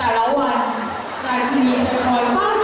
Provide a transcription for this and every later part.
แต่ละวันราชีจะคอยเฝ้า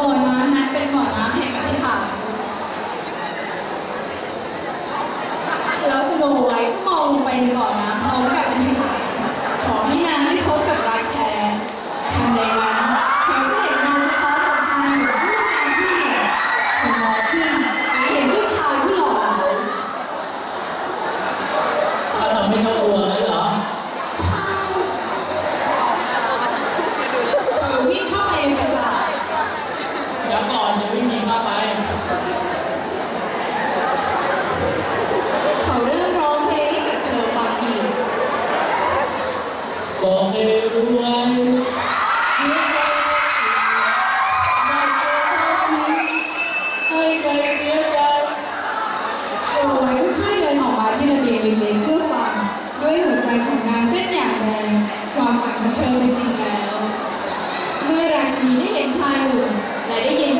บ่อน้ำนั้นเป็นบ่อน้ำแห่งอธิษฐานแล้วสโนไวท์ก็มองลงไปในบ่อน้ำ ดี๋ก่อนเดี๋ไม่มีค่าไป เขาเริ่มร้องเพลงให้กับเธอฟังอีบอกให้รู้ไว้ไม่เคยเสียใจ สวยค่อยๆเดิออกมาที่ระเบียงเล็กๆเพื่อฟังด้วยหัวใจของนางเต้นอยางแรงความฝันของเธอเป็นจริงแล้ว เมื่อราชีได้เห็นชายหนุ่ม Nereye gelin?